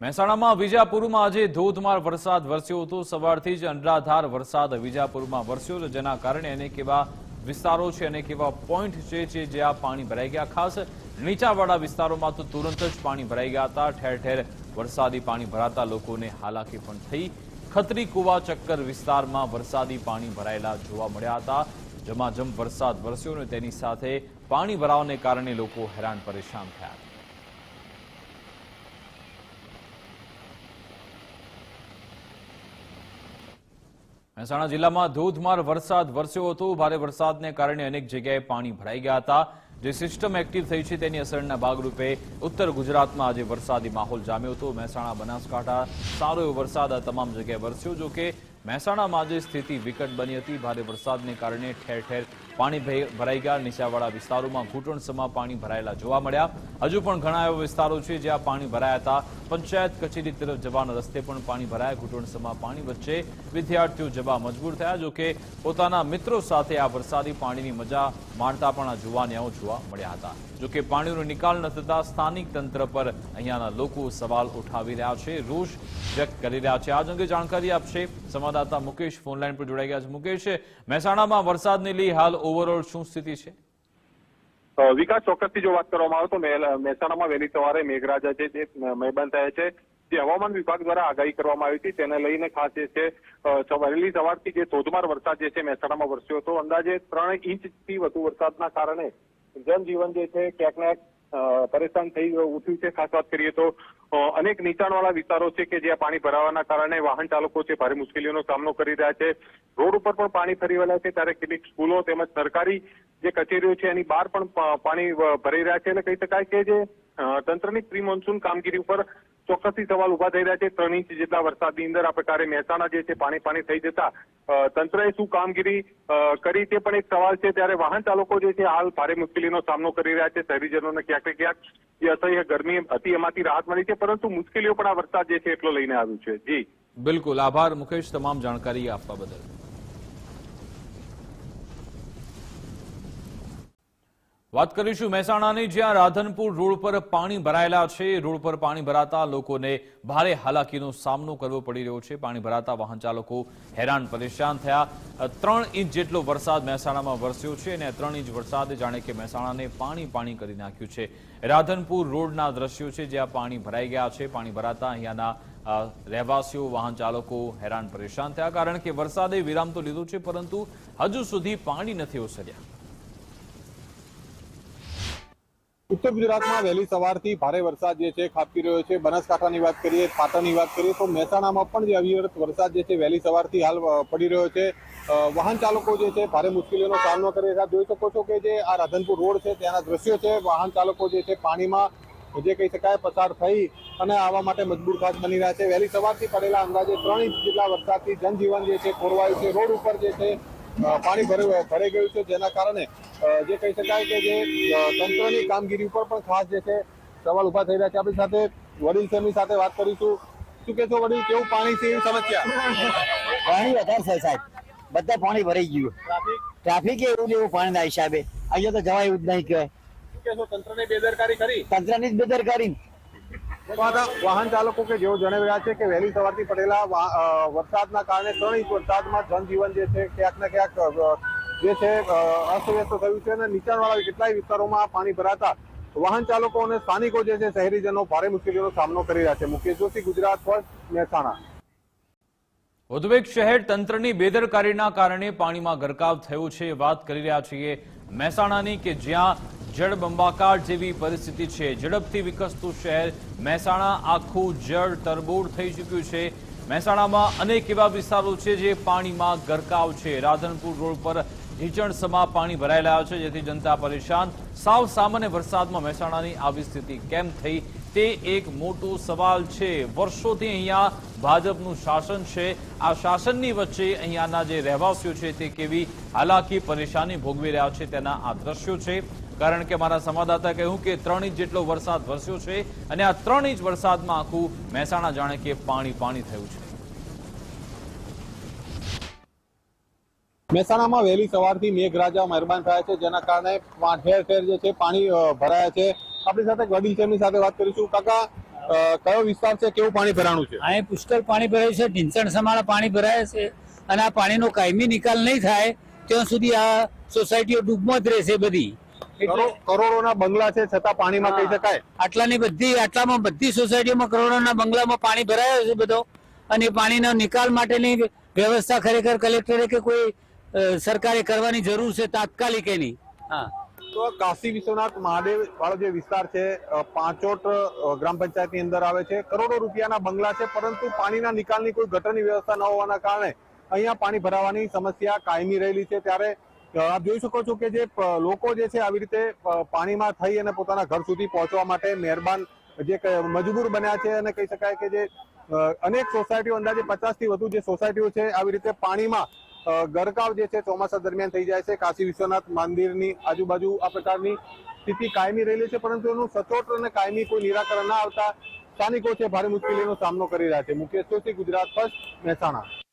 મહેસાણામાં વિજાપુરમાં આજે ધોધમાર વરસાદ વરસ્યો હતો. સવારથી જ અનરાધાર વરસાદ વિજાપુરમાં વરસ્યો જેના કારણે અનેક એવા વિસ્તારો છે, અનેક એવા પોઈન્ટ છે, જે જ્યાં પાણી ભરાઈ ગયા. ખાસ નીચાવાળા વિસ્તારોમાં તો તુરંત જ પાણી ભરાઈ ગયા હતા. ઠેર ઠેર વરસાદી પાણી ભરાતા લોકોને હાલાકી પણ થઈ. ખત્રી કુવા ચક્કર વિસ્તારમાં વરસાદી પાણી ભરાયેલા જોવા મળ્યા હતા. જમાજમ વરસાદ વરસ્યો અને તેની સાથે પાણી ભરાવાને કારણે લોકો હેરાન પરેશાન થયા હતા. મહેસાણા જિલ્લામાં ધોધમાર વરસાદ વરસ્યો હતો. ભારે વરસાદને કારણે અનેક જગ્યાએ પાણી ભરાઈ ગયા હતા. જે સિસ્ટમ એક્ટિવ થઈ છે તેની અસરના ભાગરૂપે ઉત્તર ગુજરાતમાં આજે વરસાદી માહોલ જામ્યો હતો. મહેસાણા, બનાસકાંઠા સારો એવો વરસાદ આ તમામ જગ્યાએ વરસ્યો જો કે મહેસાણામાં આજે સ્થિતિ વિકટ બની હતી. ભારે વરસાદને કારણે ઠેર ઠેર પાણી ભરાઈ ગયા. નીચાવાળા વિસ્તારોમાં ઘૂંટણસમાં પાણી ભરાયેલા જોવા મળ્યા. હજુ પણ ઘણા એવા વિસ્તારો છે જ્યાં પાણી ભરાયા હતા. પંચાયત કચેરી તરફ જવાના રસ્તે પણ પાણી ભરાયા. ઘૂંટણસમાં પાણી વચ્ચે વિદ્યાર્થીઓ જવા મજબૂર થયા. જોકે પોતાના મિત્રો સાથે આ વરસાદી પાણીની મજા માણતા પણ આ જુવાનિયાઓ જોવા મળ્યા હતા. જોકે પાણીનો નિકાલ ન થતા સ્થાનિક તંત્ર પર અહીંયાના લોકો સવાલ ઉઠાવી રહ્યા છે. રોષ વ્યક્ત કરી રહ્યા છે. આજ અંગે જાણકારી આપશે સંવાદદાતા મુકેશ ફોનલાઈન પર જોડાઈ ગયા છે. મુકેશ, મહેસાણામાં વરસાદને લઈ હાલ ઓવરઓલ શું સ્થિતિ છે? વિકાસ ચોક્કસથી જો વાત કરવામાં આવે તો મહેસાણામાં વહેલી સવારે મેઘરાજા છે, જે મહેબાન થયા છે, જે હવામાન વિભાગ દ્વારા આગાહી કરવામાં આવી હતી, તેને લઈને ખાસ જે છે વહેલી સવારથી જે ધોધમાર વરસાદ જે છે મહેસાણામાં વરસ્યો હતો. અંદાજે ત્રણ ઇંચથી વધુ વરસાદના કારણે જનજીવન જે છે, ક્યાંક ને પરેશાન થઈ ઉઠ્યું છે. ખાસ વાત કરીએ તો અનેક નીચાણવાળા વિસ્તારો છે કે જ્યાં પાણી ભરાવાના કારણે વાહન ચાલકો છે ભારે મુશ્કેલીઓનો સામનો કરી રહ્યા છે. રોડ ઉપર પણ પાણી ફરી વળ્યા છે. ત્યારે કેટલીક સ્કૂલો તેમજ સરકારી જે કચેરીઓ છે એની બહાર પણ પાણી ભરાઈ રહ્યા છે. એટલે કહી શકાય કે જે તંત્રની પ્રી મોન્સૂન કામગીરી ઉપર ચોક્કસથી સવાલ ઊભા થઈ રહ્યા છે. ત્રણ ઇંચ જેટલા વરસાદની અંદર આ પ્રકારે મહેસાણા જે છે પાણી પાણી થઈ જતા તંત્રએ શું કામગીરી કરી તે પણ એક સવાલ છે, ત્યારે વાહન ચાલકો જે છે હાલ ભારે મુશ્કેલીનો સામનો કરી રહ્યા છે. શહેરીજનોને ક્યાંક ક્યાંક જે અસહ્ય ગરમી હતી એમાંથી રાહત મળી છે, પરંતુ મુશ્કેલીઓ પણ આ વરસાદ જે છે એટલો લઈને આવ્યું છે. જી. બિલકુલ. આભાર, મુકેશ. તમામ જાણકારી આપવા બદલ. વાત કરીશું મહેસાણાની, જ્યાં રાધનપુર રોડ પર પાણી ભરાયેલા છે. રોડ પર પાણી ભરાતા લોકોને ભારે હાલાકીનો સામનો કરવો પડી રહ્યો છે. પાણી ભરાતા વાહન ચાલકો હેરાન પરેશાન થયા. ત્રણ ઇંચ જેટલો વરસાદ મહેસાણામાં વરસ્યો છે અને ત્રણ ઇંચ વરસાદે જાણે કે મહેસાણાને પાણી પાણી કરી નાખ્યું છે. રાધનપુર રોડના દ્રશ્યો છે જ્યાં પાણી ભરાઈ ગયા છે. પાણી ભરાતા અહીંયાના રહેવાસીઓ, વાહન ચાલકો હેરાન પરેશાન થયા. કારણ કે વરસાદે વિરામ તો લીધો છે, પરંતુ હજુ સુધી પાણી નથી ઓસર્યા. ઉત્તર ગુજરાતમાં વહેલી સવારથી ભારે વરસાદ જે છે ખાબકી રહ્યો છે. બનાસકાંઠાની વાત કરીએ, પાટણની વાત કરીએ, તો મહેસાણામાં પણ જે અવિરત વરસાદ જે છે વહેલી સવારથી હાલ પડી રહ્યો છે. વાહન ચાલકો જે છે ભારે મુશ્કેલીઓનો સામનો કરી રહ્યા. જોઈ શકો છો કે જે આ રાધનપુર રોડ છે, ત્યાંના દ્રશ્યો છે. વાહન ચાલકો જે છે પાણીમાં જે કહી શકાય પસાર થઈ અને આવવા માટે મજબૂર ખાસ બની રહ્યા છે. વહેલી સવારથી પડેલા અંદાજે ત્રણ ઇંચ જેટલા વરસાદથી જનજીવન જે છે ખોરવાયું છે. રોડ ઉપર જે છે પાણી ભરે- ભરાઈ ગયું છે. જેના કારણે જે કહી શકાય કે જે તંત્રની કામગીરી ઉપર પણ ખાસ જે છે સવાલ ઊભા થઈ રહ્યા છે. આપણી સાથે વડીલ છે સાથે વાત કરીશું. શું કહેશો વડીલ કેવું પાણી છે એવી સમસ્યા? પાણી વધારે છે સાહેબ. બધા પાણી ભરાઈ ગયું. ટ્રાફિક? એવું ને એવું પાણીના હિસાબે. અહીંયા તો જવાય એવું જ નહીં કહેવાય. શું બેદરકારી કરી તંત્રની જ બેદરકારી. વાહન ચાલકો કે જેઓ જણાવી રહ્યા છે કે વહેલી સવારથી પડેલા વરસાદના કારણે ત્રણ ઇંચ વરસાદમાં જનજીવન જે છે ક્યાંક ને ક્યાંક જે છે અસ્તવ્યસ્ત થયું છે અને નીચાણવાળા કેટલાય વિસ્તારોમાં પાણી ભરાતા વાહન ચાલકો અને સ્થાનિકો જે છે, શહેરીજનો ભારે મુશ્કેલીનો સામનો કરી રહ્યા છે. મુકેશ જોશી, ગુજરાત ફર્સ્ટ, મહેસાણા. ઉદ્વેગ શહેર તંત્રની બેદરકારીના કારણે પાણીમાં ગરકાવ થયો છે. વાત કરી રહ્યા છીએ મહેસાણાની કે જ્યાં જળબંબાકાર જેવી પરિસ્થિતિ છે. ઝડપથી વિકસતું શહેર મહેસાણા આખું જળ તરબોળ થઈ ચૂક્યું છે. મહેસાણામાં અનેક એવા વિસ્તારો છે જે પાણીમાં ગરકાવ છે. રાધનપુર રોડ પર ઢીચણસમાં પાણી ભરાયેલા છે, જેથી જનતા પરેશાન. સાવ સામાન્ય વરસાદમાં મહેસાણાની આવી સ્થિતિ કેમ થઈ તે એક મોટો સવાલ છે. વર્ષોથી અહીંયા ભાજપનું શાસન છે. આ શાસનની વચ્ચે અહીંયાના જે રહેવાસીઓ છે તે કેવી હાલાકી, પરેશાની ભોગવી રહ્યા છે તેના આ દ્રશ્યો છે. કારણ કે મારા સંવાદદાતા કહ્યું કે ત્રણ ઇંચ જેટલો વરસાદ વરસ્યો છે અને આ ત્રણ ઇંચ વરસાદમાં આખું મહેસાણા જાણે કે પાણી પાણી થયું છે. મહેસાણામાં વહેલી સવારથી મેઘરાજા મહેરબાન થયા છે જેના કારણે ઠેર ઠેર જે છે પાણી ભરાયા છે. આપણી સાથે વડીલ છે સાથે વાત કરીશું. કાકા કયો વિસ્તાર છે? કેવું પાણી ભરાણું છે? અહીં પુષ્કળ પાણી ભરાયું છે ઢીંચણ સમાળા પાણી ભરાય છે અને આ પાણીનો કાયમી નિકાલ નહીં થાય ત્યાં સુધી આ સોસાયટીઓ ડૂબમાં જ રહેશે બધી. કરોડોના બંગલા છે છતાં પાણીમાં કહી શકાય. આટલાની બધી આટલામાં બધી સોસાયટીમાં કરોડોના બંગલામાં પાણી ભરાયો છે બધો. અને પાણીનો નિકાલ માટેની વ્યવસ્થા ખરેખર કલેક્ટરે કે કોઈ સરકારે કરવાની જરૂર છે તાત્કાલિક એની. હા. તો કાશી વિશ્વનાથ મહાદેવ વાળો જે વિસ્તાર છે પાંચોટ ગ્રામ ગ્રામ પંચાયતની અંદર આવે છે. કરોડો રૂપિયાના બંગલા છે પરંતુ પાણીના નિકાલની કોઈ ગટરની વ્યવસ્થા ન હોવાના કારણે અહીંયા પાણી ભરાવાની સમસ્યા કાયમી રહેલી છે. ત્યારે આપ જોઈ શકો છો કે જે લોકો જે છે આવી રીતે પાણીમાં થઈ અને પોતાના ઘર સુધી પહોંચવા માટે મહેરબાન જે મજબૂર બન્યા છે અને કહી શકાય કે જે અનેક સોસાયટીઓ અંદાજે પચાસથી વધુ જે સોસાયટીઓ છે આવી રીતે પાણીમાં ગરકાવ જે છે ચોમાસા દરમિયાન થઈ જાય છે. કાશી વિશ્વનાથ મંદિરની આજુબાજુ આ પ્રકારની સ્થિતિ કાયમી રહેલી છે, પરંતુ એનું સચોટ અને કાયમી કોઈ નિરાકરણ ના આવતા સ્થાનિકો છે ભારે મુશ્કેલીનો સામનો કરી રહ્યા છે. મુકેશ સોસી ગુજરાત ફર્સ્ટ, મહેસાણા.